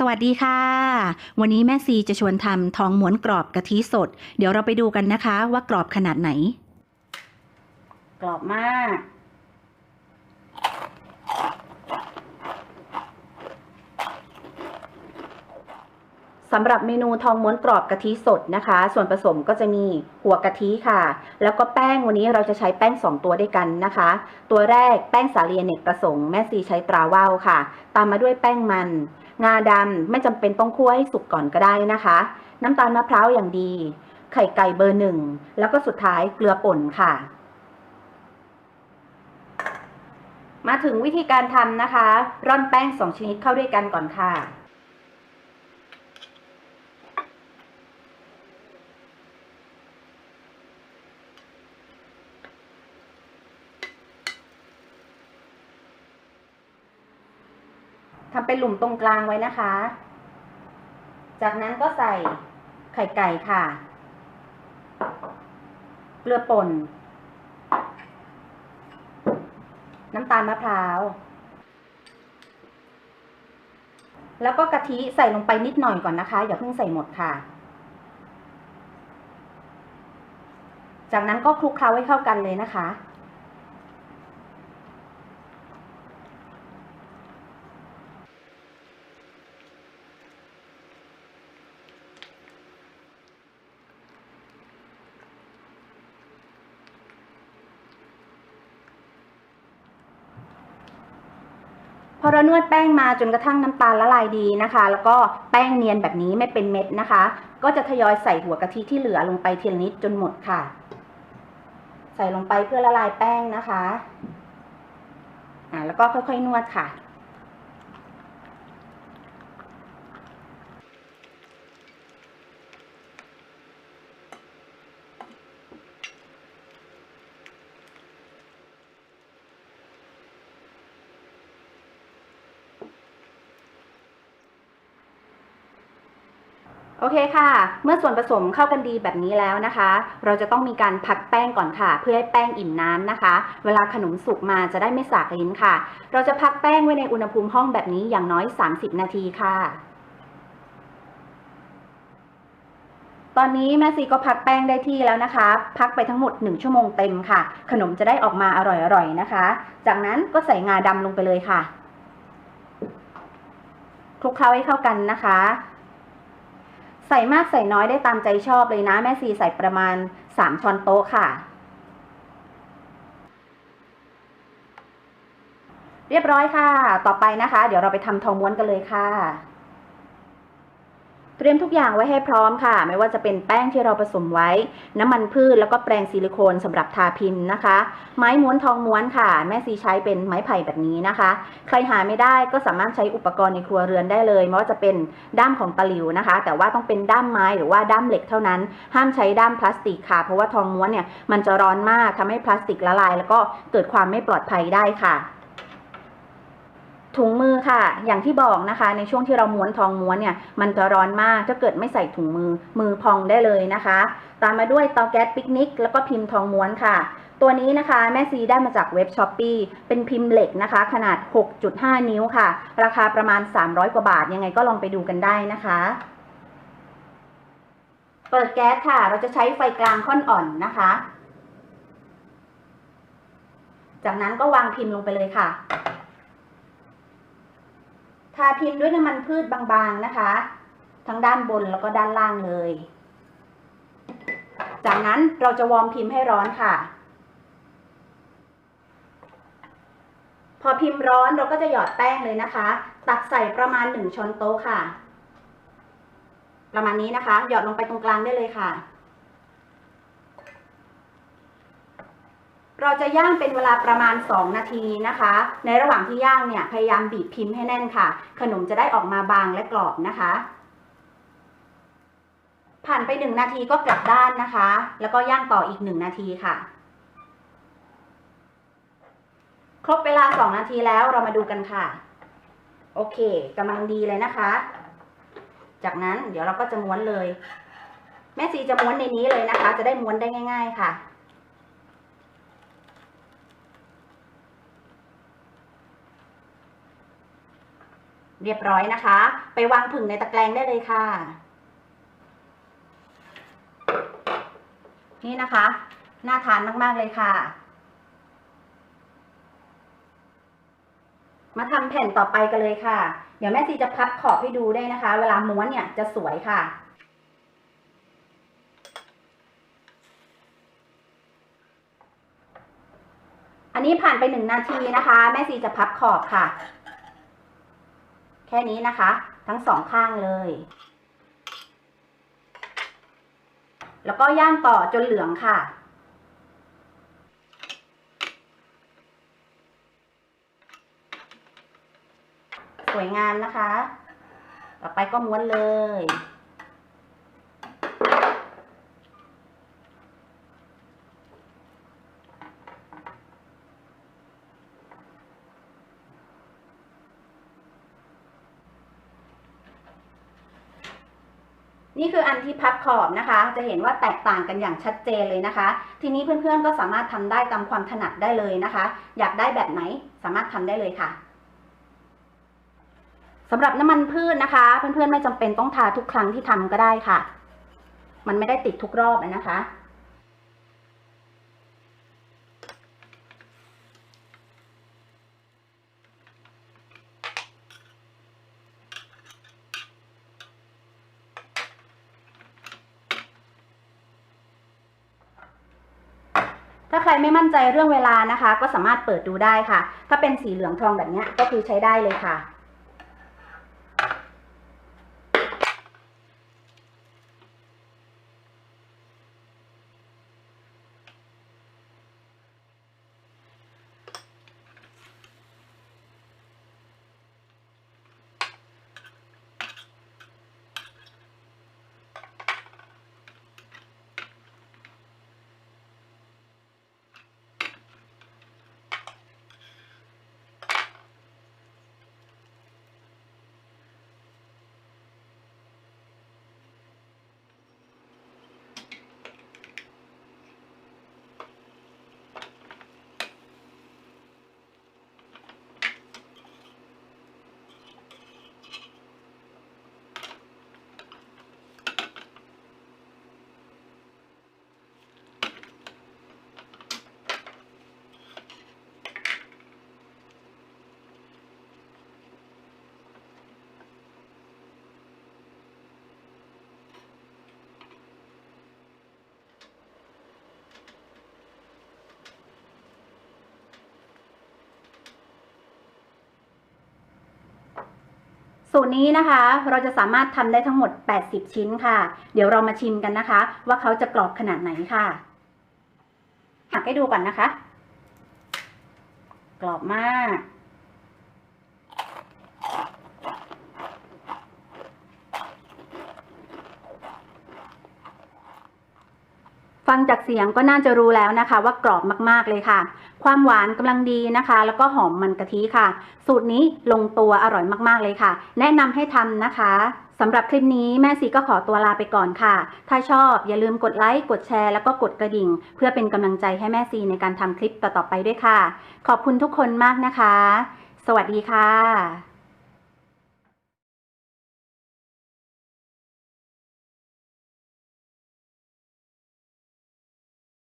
สวัสดีค่ะ วันนี้แม่ซีจะชวนทำทองม้วนกรอบกะทิสด เดี๋ยวเราไปดูกันนะคะว่ากรอบขนาดไหน กรอบมาก สำหรับเมนูทองม้วนกรอบกะทิสดนะคะ ส่วนผสมก็จะมีหัวกะทิค่ะ แล้วก็แป้งวันนี้เราจะใช้แป้ง 2 ตัวด้วยกันนะคะ ตัวแรกแป้งสาลีเนกประสงค์แม่ซีใช้ตราว่าวค่ะ ตามมาด้วยแป้งมัน งาดำไม่จำเป็นต้องคั่วให้สุกก่อนก็ได้นะคะ น้ำตาลมะพร้าวอย่างดี ไข่ไก่เบอร์หนึ่ง แล้วก็สุดท้ายเกลือป่นค่ะ มาถึงวิธีการทำนะคะ ร่อนแป้ง2ชนิดเข้าด้วยกันก่อนค่ะ ทำเป็นหลุมตรงกลางไว้นะคะ จากนั้นก็ใส่ไข่ไก่ค่ะ เกลือป่น น้ำตาลมะพร้าว แล้วก็กะทิใส่ลงไปนิดหน่อยก่อนนะคะ อย่าเพิ่งใส่หมดค่ะ จากนั้นก็คลุกเคล้าให้เข้ากันเลยนะคะ อเรานวดแป้งมาจนกระทั่งน้ำตาลละลายดีนะคะ แล้วก็แป้งเนียนแบบนี้ไม่เป็นเม็ดนะคะ ก็จะทยอยใส่หัวกะทิที่เหลือลงไปทีละนิดจนหมดค่ะ ใส่ลงไปเพื่อละลายแป้งนะคะอ่าแล้วก็ค่อยๆนวดค่ะ โอเคค่ะ เมื่อส่วนผสมเข้ากันดีแบบนี้แล้วนะคะ เราจะต้องมีการพักแป้งก่อนค่ะ เพื่อให้แป้งอิ่มน้ำนะคะ เวลาขนมสุกมาจะได้ไม่สากลิ้นค่ะ เราจะพักแป้งไว้ในอุณหภูมิห้องแบบนี้อย่างน้อย 30 นาทีค่ะ ตอนนี้แม่ซีก็พักแป้งได้ที่แล้วนะคะ พักไปทั้งหมด 1 ชั่วโมงเต็มค่ะ ขนมจะได้ออกมาอร่อยๆนะคะ จากนั้นก็ใส่งาดำลงไปเลยค่ะคลุกเคล้าให้เข้ากันนะคะ ใส่มากใส่น้อยได้ตามใจชอบเลยนะ แม่ซีใส่ประมาณ 3 ช้อนโต๊ะค่ะ เรียบร้อยค่ะ ต่อไปนะคะ เดี๋ยวเราไปทำทองม้วนกันเลยค่ะ เตรียมทุกอย่างไว้ให้พร้อมค่ะ ไม่ว่าจะเป็นแป้งที่เราผสมไว้ น้ำมันพืชแล้วก็แปรงซิลิโคนสำหรับทาพิมพ์นะคะ ไม้ม้วนทองม้วนค่ะ แม่ซีใช้เป็นไม้ไผ่แบบนี้นะคะ ใครหาไม่ได้ก็สามารถใช้อุปกรณ์ในครัวเรือนได้เลย ไม่ว่าจะเป็นด้ามของตะหลิวนะคะ แต่ว่าต้องเป็นด้ามไม้หรือว่าด้ามเหล็กเท่านั้น ห้ามใช้ด้ามพลาสติกค่ะ เพราะว่าทองม้วนเนี่ยมันจะร้อนมากทำให้พลาสติกละลาย แล้วก็เกิดความไม่ปลอดภัยได้ค่ะ ถุงมือค่ะ อย่างที่บอกนะคะ ในช่วงที่เราม้วนทองม้วนเนี่ย มันจะร้อนมากถ้าเกิดไม่ใส่ถุงมือมือพองได้เลยนะคะ ตามมาด้วยเตาแก๊สปิกนิก แล้วก็พิมพ์ทองม้วนค่ะ ตัวนี้นะคะแม่ซีได้มาจากเว็บช้อปปีเป็นพิมพ์เหล็กนะคะ ขนาด 6.5 นิ้วค่ะ ราคาประมาณ 300 กว่าบาท ยังไงก็ลองไปดูกันได้นะคะเปิดแก๊สค่ะ เราจะใช้ไฟกลางค่อนอ่อนนะคะ จากนั้นก็วางพิมพ์ลงไปเลยค่ะ ทาพิมพ์ด้วยน้ำมันพืชบางๆนะคะ ทั้งด้านบนแล้วก็ด้านล่างเลย จากนั้นเราจะวอร์มพิมพ์ให้ร้อนค่ะ พอพิมพ์ร้อนเราก็จะหยอดแป้งเลยนะคะ ตักใส่ประมาณหนึ่งช้อนโต๊ะค่ะ ประมาณนี้นะคะ หยอดลงไปตรงกลางได้เลยค่ะ เราจะย่างเป็นเวลาประมาณ 2 นาทีนะคะ ในระหว่างที่ย่างเนี่ยพยายามบีบพิมพ์ให้แน่นค่ะ ขนมจะได้ออกมาบางและกรอบนะคะ ผ่านไป 1 นาทีก็กลับด้านนะคะ แล้วก็ย่างต่ออีก 1 นาทีค่ะ ครบเวลา 2 นาทีแล้วเรามาดูกันค่ะ โอเคกำลังดีเลยนะคะ จากนั้นเดี๋ยวเราก็จะม้วนเลย แม่ซีจะม้วนในนี้เลยนะคะ จะได้ม้วนได้ง่าย ๆ ค่ะ เรียบร้อยนะคะ ไปวางผึ่งในตะแกรงได้เลยค่ะ นี่นะคะ น่าทานมาก ๆ เลยค่ะ มาทำแผ่นต่อไปกันเลยค่ะ เดี๋ยวแม่ซีจะพับขอบให้ดูได้นะคะ เวลาม้วนเนี่ยจะสวยค่ะอันนี้ผ่านไปหนึ่งนาทีนะคะ แม่ซีจะพับขอบค่ะ แค่นี้นะคะ ทั้งสองข้างเลย แล้วก็ย่างต่อจนเหลืองค่ะ สวยงามนะคะ ต่อไปก็ม้วนเลย นี่คืออันที่พับขอบนะคะ จะเห็นว่าแตกต่างกันอย่างชัดเจนเลยนะคะ ทีนี้เพื่อนๆก็สามารถทำได้ตามความถนัดได้เลยนะคะ อยากได้แบบไหนสามารถทำได้เลยค่ะสำหรับน้ำมันพืชนะคะ เพื่อนๆไม่จำเป็นต้องทาทุกครั้งที่ทำก็ได้ค่ะ มันไม่ได้ติดทุกรอบนะคะ ถ้าใครไม่มั่นใจเรื่องเวลานะคะ ก็สามารถเปิดดูได้ค่ะ ถ้าเป็นสีเหลืองทองแบบนี้ก็คือใช้ได้เลยค่ะ สูตรนี้นะคะเราจะสามารถทำได้ทั้งหมด 80 ชิ้นค่ะ เดี๋ยวเรามาชิมกันนะคะ ว่าเขาจะกรอบขนาดไหนค่ะหักให้ดูก่อนนะคะ กรอบมาก ฟังจากเสียงก็น่าจะรู้แล้วนะคะว่ากรอบมากๆเลยค่ะ ความหวานกำลังดีนะคะ แล้วก็หอมมันกะทิค่ะ สูตรนี้ลงตัวอร่อยมากๆเลยค่ะ แนะนำให้ทำนะคะสำหรับคลิปนี้แม่ซีก็ขอตัวลาไปก่อนค่ะ ถ้าชอบอย่าลืมกดไลค์ กดแชร์ แล้วก็กดกระดิ่ง เพื่อเป็นกำลังใจให้แม่ซีในการทำคลิปต่อๆไปด้วยค่ะ ขอบคุณทุกคนมากนะคะ สวัสดีค่ะ